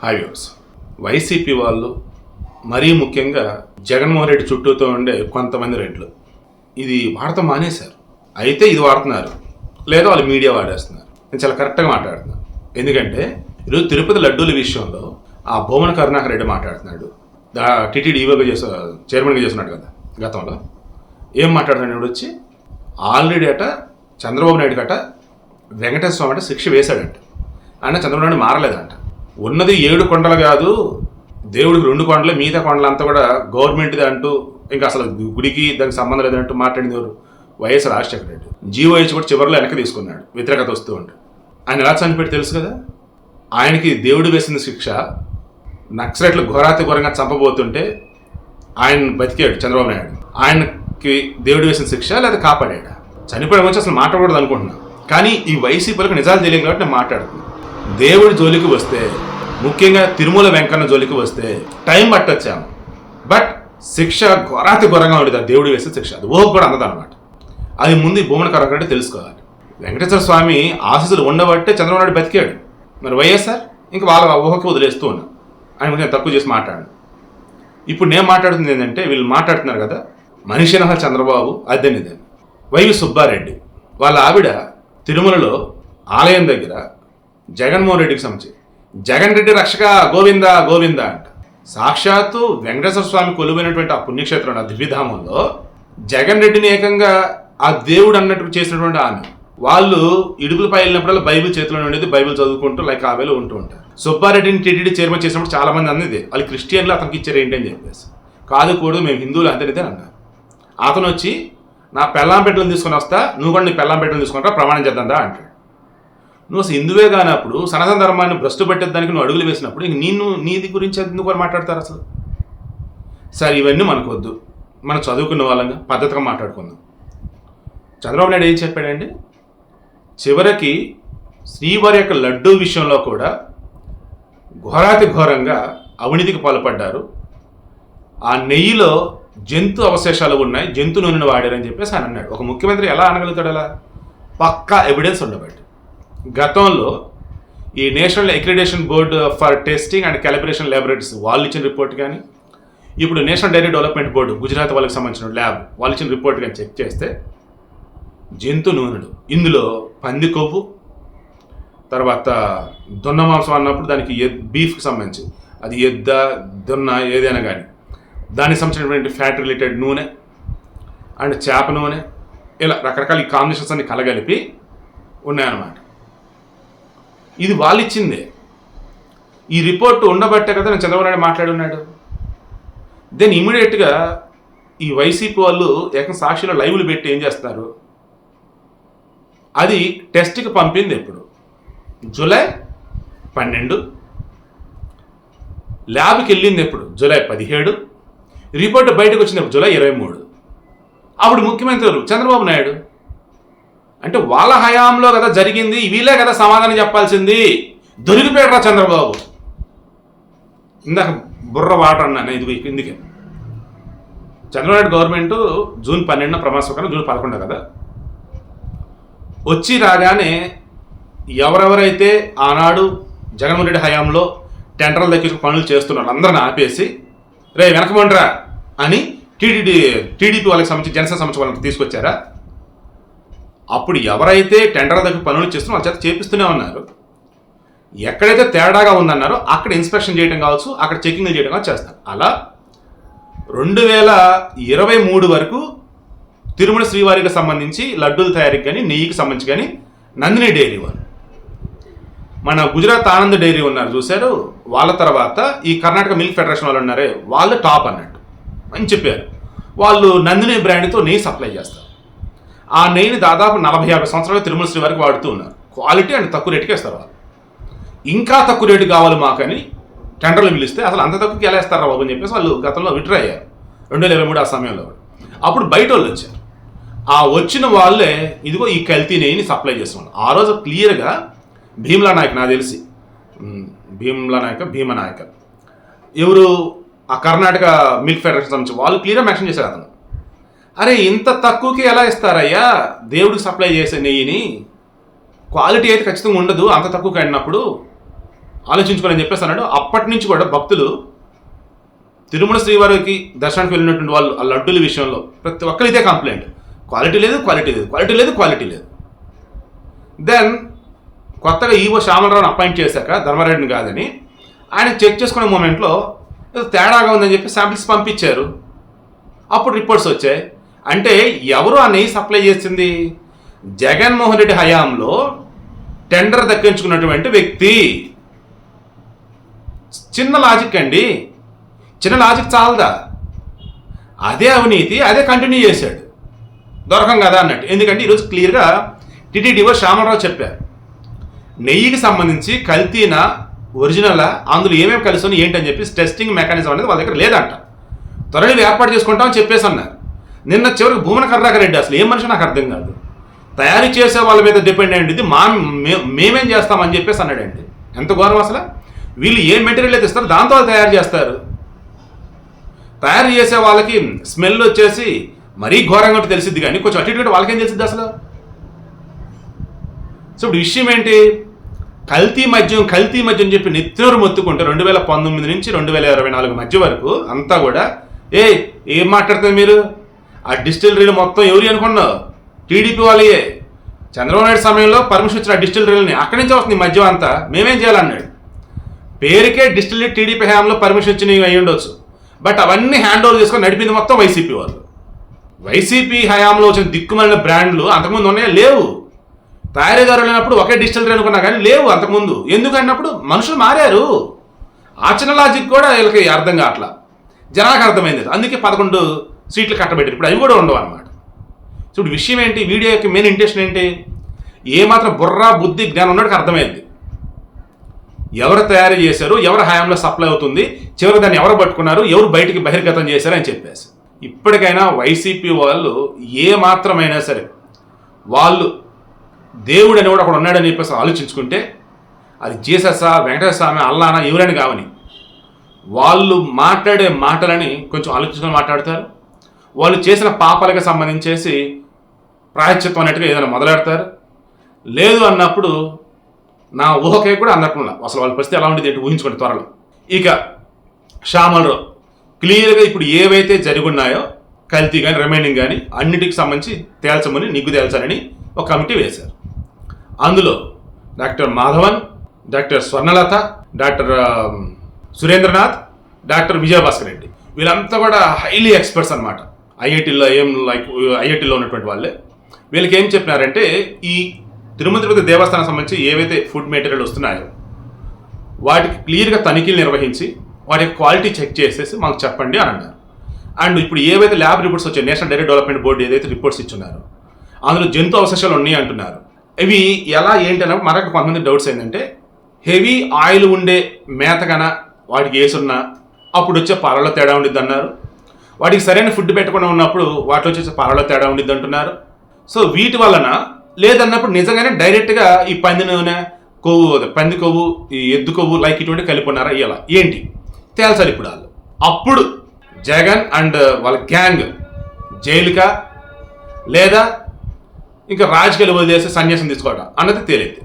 Hi YCP వాళ్ళు మరీ ముఖ్యంగా జగన్మోహన్ రెడ్డి చుట్టూతో ఉండే కొంతమంది రెడ్లు. ఇది వాడటం మానేశారు. అయితే ఇది వాడుతున్నారు. లేదా వాళ్ళు మీడియా వాడేస్తున్నారు. నేను చాలా కరెక్ట్గా మాట్లాడుతున్నాను. ఎందుకంటే ఈరోజు తిరుపతి లడ్డూల విషయంలో ఆ భువన కరుణాకర్ రెడ్డి మాట్లాడుతున్నాడు. దా టీటీడీ ఈవోగా చేసే చైర్మన్గా చేస్తున్నాడు కదా గతంలో. ఏం మాట్లాడుతున్నాడు ఇప్పుడు వచ్చి? ఆల్రెడీ అట చంద్రబాబు నాయుడు గట వెంకటేశ్వర స్వామి అంటే శిక్ష వేశాడంట. ఆయన చంద్రబాబు నాయుడు మారలేదంట. ఉన్నది ఏడు కొండలు కాదు దేవుడికి రెండు కొండలు మిగతా కొండలు అంతా కూడా గవర్నమెంట్ది అంటూ ఇంకా అసలు గుడికి దానికి సంబంధం లేదంటూ మాట్లాడింది ఎవరు? వైఎస్ రాజశేఖర రెడ్డి. జీవోహెచ్ కూడా చివరిలో వెనక్కి తీసుకున్నాడు వ్యతిరేకత వస్తూ ఉంటే. ఆయన ఎలా చనిపెట్టి తెలుసు కదా? ఆయనకి దేవుడు వేసిన శిక్ష నక్సలైట్లు ఘోరాతి ఘోరంగా చంపబోతుంటే ఆయన బతికాడు చంద్రబాబు నాయుడు. ఆయనకి దేవుడు వేసిన శిక్ష లేదా కాపాడాడు? చనిపోయడం వచ్చి అసలు మాట్లాడకూడదు అనుకుంటున్నాను కానీ ఈ వైసీపీలకు నిజాలు తెలియదు కాబట్టి నేను మాట్లాడుతున్నాను దేవుడి జోలికి వస్తే ముఖ్యంగా తిరుమల వెంకన్న జోలికి వస్తే టైం పట్టొచ్చాము. బట్ శిక్ష ఘోరాతి ఘోరంగా ఉండేది. ఆ దేవుడు వేసే శిక్ష. అది ఊహకు కూడా అందదన్నమాట అది ముందు ఈ భూమన తెలుసుకోవాలి. వెంకటేశ్వర స్వామి ఆశీస్సులు ఉండబట్టే చంద్రబాబు నాయుడు బతికాడు. మరి వైఎస్ఆర్ ఇంకా వాళ్ళ ఊహకి వదిలేస్తూ ఉన్నాను ఆయన నేను తక్కువ చేసి మాట్లాడాను ఇప్పుడు నేను మాట్లాడుతుంది ఏంటంటే వీళ్ళు మాట్లాడుతున్నారు కదా మనిషి నహ చంద్రబాబు అద్దెనిదే. Y V Subbareddy. వాళ్ళ ఆవిడ తిరుమలలో ఆలయం దగ్గర జగన్మోహన్ రెడ్డికి సంబంధించి జగన్ రెడ్డి రక్షక గోవింద గోవింద అంట. సాక్షాత్తు వెంకటేశ్వర స్వామి కొలువైనటువంటి ఆ పుణ్యక్షేత్రం ఆ దివ్యధామంలో జగన్ రెడ్డిని ఏకంగా ఆ దేవుడు అన్నట్టు చేసినటువంటి ఆమె. వాళ్ళు ఇడుపులపై వెళ్ళినప్పుడల్లా బైబిల్ చేతిలో ఉండేది బైబిల్ చదువుకుంటూ లైక్ ఆ ఉంటూ ఉంటారు. సుబ్బారెడ్డిని టీటీడీ చైర్మన్ చేసినప్పుడు చాలా మంది అన్నది వాళ్ళు క్రిస్టియన్లు అతనికి ఇచ్చారు ఏంటి? అని చెప్పేసి. కాదు కూడదు మేము హిందువులు అంతేనిదే అన్నారు. అతను వచ్చి నా పెళ్ళాం పెట్టలను తీసుకొని వస్తా నువ్వు కూడా నీ పెళ్ళాం పెట్టలను తీసుకుంటా ప్రమాణం చేద్దా అంటాడు. నువ్వు అసలు హిందువే కానప్పుడు సనాతన ధర్మాన్ని భ్రష్టు పెట్టేదానికి నువ్వు అడుగులు వేసినప్పుడు ఇంక నిన్ను నీది గురించి ఎందుకు మాట్లాడతారు అసలు? సరే ఇవన్నీ మనకు వద్దు మనం చదువుకున్న వాళ్ళంగా పద్ధతిగా మాట్లాడుకుందాం. చంద్రబాబు నాయుడు ఏం చెప్పాడండి? చివరికి శ్రీవారి యొక్క లడ్డూ విషయంలో కూడా ఘోరాతి ఘోరంగా అవినీతికి పాల్పడ్డారు. ఆ నెయ్యిలో జంతు అవశేషాలు ఉన్నాయి జంతు నూనెను వాడారని చెప్పేసి ఆయన అన్నాడు. ఒక ముఖ్యమంత్రి ఎలా అనగలుగుతాడు అలా? పక్కా ఎవిడెన్స్ ఉండబట్టి. గతంలో ఈ national accreditation board for testing and calibration laboratories వాళ్ళు ఇచ్చిన రిపోర్ట్ కానీ ఇప్పుడు national dairy development board Gujarat వాళ్ళకి సంబంధించిన ల్యాబ్ వాళ్ళు ఇచ్చిన రిపోర్ట్ కానీ చెక్ చేస్తే జంతు నూనెలు. ఇందులో పంది కొవ్వు తర్వాత దున్న మాంసం అన్నప్పుడు దానికి బీఫ్కి సంబంధించి అది ఎద్ద దున్న ఏదైనా కానీ దానికి సంబంధించినటువంటి ఫ్యాట్ రిలేటెడ్ నూనె అండ్ చేప నూనె ఇలా రకరకాల ఈ కాంబినేషన్స్ అన్ని కలగలిపి ఉన్నాయన్నమాట. ఇది వాళ్ళు ఇచ్చిందే ఈ రిపోర్ట్ ఉండబట్టే కదా నేను చంద్రబాబు నాయుడు మాట్లాడి ఉన్నాడు దెన్ ఇమీడియట్గా ఈ వైసీపీ వాళ్ళు ఏకం సాక్షిలో లైవ్లు పెట్టి ఏం చేస్తారు? అది టెస్ట్కి పంపింది ఎప్పుడు? జూలై పన్నెండు. ల్యాబ్కి వెళ్ళింది ఎప్పుడు? జూలై పదిహేడు. రిపోర్ట్ బయటకు వచ్చింది జూలై ఇరవై మూడు. అప్పుడు ముఖ్యమంత్రి చంద్రబాబు నాయుడు. అంటే వాళ్ళ హయాంలో కదా జరిగింది వీళ్ళే కదా సమాధానం చెప్పాల్సింది. దొరికిపోయాడు చంద్రబాబు. ఇందాక బుర్ర వాట అన్నాను ఇది ఇందుకే. చంద్రబాబు గవర్నమెంట్ జూన్ పన్నెండున ప్రమాణ జూన్ పదకొండు కదా. వచ్చి రాగానే ఎవరెవరైతే ఆనాడు జగన్మోహన్ రెడ్డి హయాంలో టెండర్లు దక్కించుకుని పనులు చేస్తున్నారు అందరిని ఆపేసి రే వెనకమండ్రా అని టీడీడీ టీడీపీ వాళ్ళకి సంబంధించి జనసేన సంబంధించి వాళ్ళకి తీసుకొచ్చారా? అప్పుడు ఎవరైతే టెండర్ దగ్గర పనులు చేస్తున్నారో వాళ్ళ చేత చేపిస్తూనే ఉన్నారు. ఎక్కడైతే తేడాగా ఉందన్నారో అక్కడ ఇన్స్పెక్షన్ చేయడం కావచ్చు అక్కడ చెకింగ్ చేయడం కావచ్చు చేస్తారు. అలా రెండు వేల ఇరవై మూడు వరకు తిరుమల శ్రీవారికి సంబంధించి లడ్డూల తయారీకి కానీ నెయ్యికి సంబంధించి కానీ నందిని డైరీ వారు. మన గుజరాత్ ఆనంద్ డైరీ ఉన్నారు చూశారు. వాళ్ళ తర్వాత ఈ కర్ణాటక మిల్క్ ఫెడరేషన్ వాళ్ళు ఉన్నారే వాళ్ళు టాప్ అన్నట్టు. అని చెప్పారు వాళ్ళు నందిని బ్రాండ్తో నెయ్యి సప్లై చేస్తారు. ఆ నెయ్యిని దాదాపు నలభై యాభై సంవత్సరాలు తిరుమల శ్రీ వారికి వాడుతూ ఉన్నారు. క్వాలిటీ అండ్ తక్కువ రేటుకి ఇస్తారు వాళ్ళు. ఇంకా తక్కువ రేటు కావాలి మాకని టెండర్లు పిలిస్తే అసలు అంత తక్కువకి ఎలా ఇస్తారా బాబు అని చెప్పేసి వాళ్ళు గతంలో విడ్రా అయ్యారు. రెండు వేల ఇరవై మూడు ఆ సమయంలో అప్పుడు బయట వాళ్ళు వచ్చారు. ఆ వచ్చిన వాళ్ళే ఇదిగో ఈ కల్తీ నెయ్యిని సప్లై చేస్తున్నారు. ఆ రోజు క్లియర్గా భీమ్లా నాయక్ నాకు తెలిసి. భీమ్లా నాయక భీమ నాయక ఎవరు? ఆ కర్ణాటక మిల్క్ ఫెడరేషన్ సంబంధించి వాళ్ళు క్లియర్గా మెన్షన్ చేశారు అతను. అరే ఇంత తక్కువకి ఎలా ఇస్తారయ్యా? దేవుడికి సప్లై చేసే నెయ్యిని. క్వాలిటీ అయితే ఖచ్చితంగా ఉండదు అంత తక్కువ అడినప్పుడు ఆలోచించుకోవాలని చెప్పేసి అన్నాడు. అప్పటి నుంచి కూడా భక్తులు తిరుమల శ్రీవారికి దర్శనానికి వెళ్ళినటువంటి వాళ్ళు ఆ లడ్డూల విషయంలో ప్రతి ఒక్కరు ఇదే కంప్లైంట్. క్వాలిటీ లేదు క్వాలిటీ లేదు క్వాలిటీ లేదు క్వాలిటీ లేదు. దెన్ కొత్తగా ఈవో శ్యామలరావుని అపాయింట్ చేశాక ధర్మారెడ్డిని కాదని ఆయన చెక్ చేసుకునే మూమెంట్లో ఏదో తేడాగా ఉందని చెప్పి శాంపిల్స్ పంపించారు. అప్పుడు రిపోర్ట్స్ వచ్చాయి. అంటే ఎవరు ఆ నెయ్యి సప్లై చేసింది? జగన్మోహన్ రెడ్డి హయాంలో టెండర్ దక్కించుకున్నటువంటి వ్యక్తి. చిన్న లాజిక్ అండి. చిన్న లాజిక్ చాలదా? అదే అవినీతి అదే కంటిన్యూ చేశాడు. దొరకం కదా అన్నట్టు. ఎందుకంటే ఈరోజు క్లియర్గా టీటీడీఓ శ్యామలరావు చెప్పారు. నెయ్యికి సంబంధించి కల్తీనా ఒరిజినల్ అందులో ఏమేమి కలిసి ఏంటని చెప్పి టెస్టింగ్ మెకానిజం అనేది వాళ్ళ దగ్గర లేదంట. త్వరగా ఏర్పాటు చేసుకుంటామని చెప్పేసి అన్నారు. నిన్న చివరికి భూమన కర్ణాకరెడ్డి అసలు ఏం మనిషి నాకు అర్థం కాదు. తయారు చేసే వాళ్ళ మీద డిపెండ్ అయ్యింది ఇది మా మేమేం చేస్తామని చెప్పేసి అన్నాడండి ఎంత ఘోరం అసలు? వీళ్ళు ఏ మెటీరియల్ అయితే ఇస్తారో దాంతో వాళ్ళు తయారు చేస్తారు. తయారు చేసే వాళ్ళకి స్మెల్ వచ్చేసి మరీ ఘోరంగా తెలిసిద్ది కానీ కొంచెం అటు ఇటు వాళ్ళకేం తెలిసిద్ది అసలు? సో ఇప్పుడు విషయం ఏంటి? కల్తీ మద్యం కల్తీ మద్యం చెప్పి నెత్తినోరు మొత్తుకుంటే రెండు వేల పంతొమ్మిది నుంచి రెండు వేల ఇరవై నాలుగు మధ్య వరకు అంతా కూడా ఏ ఏం మాట్లాడుతుంది మీరు? ఆ డిస్టిలరీలు మొత్తం ఎవరు అనుకున్నావు టీడీపీ వాళ్ళయే. చంద్రబాబు నాయుడు సమయంలో పర్మిషన్ ఇచ్చిన ఆ డిస్టిలరీలని అక్కడి నుంచి వస్తుంది ఈ మద్యం అంతా. మేమేం చేయాలన్నాడు? పేరుకే డిస్టిలరీ టీడీపీ హయాంలో పర్మిషన్ ఇచ్చిన అయి ఉండొచ్చు. బట్ అవన్నీ హ్యాండ్ ఓవర్ చేసుకొని నడిపింది మొత్తం వైసీపీ వాళ్ళు. వైసీపీ హయాంలో వచ్చిన దిక్కుమలిన బ్రాండ్లు అంతకుముందు ఉన్నాయా? లేవు. తయారీదారు లేనప్పుడు ఒకే డిజిటల్ అనుకున్నా కానీ లేవు అంతకుముందు. ఎందుకు అన్నప్పుడు మనుషులు మారారు. ఆ లాజిక్ కూడా వీళ్ళకి అర్థం కావట్లా. జనాలకు అర్థమైంది అందుకే పదకొండు సీట్లు కట్టబెట్టారు. ఇప్పుడు అవి కూడా ఉండవు అనమాట ఇప్పుడు విషయం ఏంటి? వీడియో యొక్క మెయిన్ ఇంటెన్షన్ ఏంటి? ఏమాత్రం బుర్ర బుద్ధి జ్ఞానం ఉన్నట్టుకు అర్థమైంది. ఎవరు తయారు చేశారు? ఎవరు హయాంలో సప్లై అవుతుంది? చివరికి దాన్ని ఎవరు పట్టుకున్నారు? ఎవరు బయటికి బహిర్గతం చేశారు అని చెప్పేసి. ఇప్పటికైనా వైసీపీ వాళ్ళు ఏ మాత్రమైనా సరే వాళ్ళు దేవుడు అని కూడా అక్కడ ఉన్నాడని చెప్పేసి ఆలోచించుకుంటే అది జీససా వెంకటేశ్వర స్వామి అల్లానా ఎవరైనా కావని వాళ్ళు మాట్లాడే మాటలని కొంచెం ఆలోచించుకొని మాట్లాడతారు. వాళ్ళు చేసిన పాపాలకు సంబంధించేసి ప్రాయశ్చిత్వం అన్నట్టుగా ఏదైనా మొదలెడతారు. లేదు అన్నప్పుడు నా ఊహకే కూడా అందకుండా అసలు వాళ్ళ పరిస్థితి ఎలా ఉండేది ఏంటి ఊహించుకోండి త్వరలో. ఇక శ్యామలరావు క్లియర్గా ఇప్పుడు ఏవైతే జరుగున్నాయో కల్తీ కానీ రిమైనింగ్ కానీ అన్నిటికి సంబంధించి తేల్చమని నిగ్గు తేల్చాలని ఒక కమిటీ వేశారు. అందులో doctor Madhavan doctor Swarnalatha doctor Surendranath doctor Vijayabhaskar Reddy. వీళ్ళంతా కూడా హైలీ ఎక్స్పర్ట్స్ అనమాట ఐఐటీలో ఏం లైక్ ఐఐటీలో ఉన్నటువంటి వాళ్ళే. వీళ్ళకి ఏం చెప్పినారంటే ఈ తిరుమల తిరుపతి దేవస్థానం సంబంధించి ఏవైతే ఫుడ్ మెటీరియల్ వస్తున్నాయో వాటికి క్లియర్గా తనిఖీలు నిర్వహించి వాటి క్వాలిటీ చెక్ చేసేసి మాకు చెప్పండి అని అన్నారు. అండ్ ఇప్పుడు ఏవైతే ల్యాబ్ రిపోర్ట్స్ వచ్చాయి నేషనల్ డైరీ డెవలప్మెంట్ బోర్డు ఏదైతే రిపోర్ట్స్ ఇచ్చున్నారో అందులో జంతు అవశేషాలు ఉన్నాయి అంటున్నారు. ఇవి ఎలా ఏంటి అన్నప్పుడు మనకు కొంతమంది డౌట్స్ ఏంటంటే హెవీ ఆయిల్ ఉండే మేతగన వాటికి వేసున్నా అప్పుడు వచ్చే పాలలో తేడా ఉండిద్ది అన్నారు వాటికి సరైన ఫుడ్ పెట్టకుండా ఉన్నప్పుడు వాటిలో వచ్చేసి పాలలో తేడా ఉండిద్ది అంటున్నారు. సో వీటి వలన లేదన్నప్పుడు నిజంగానే డైరెక్ట్గా ఈ పంది నూనె కొవ్వు పంది కొవ్వు ఈ ఎద్దు కొవ్వు లైక్ ఇటువంటి కలిపి ఉన్నారా ఇలా ఏంటి? తేల్చాలి ఇప్పుడు వాళ్ళు. అప్పుడు జగన్ అండ్ వాళ్ళ గ్యాంగ్ జైలుకా? లేదా ఇంకా రాజకీయాలు వదిలేసి సన్యాసం తీసుకోవడం అన్నది తేలింది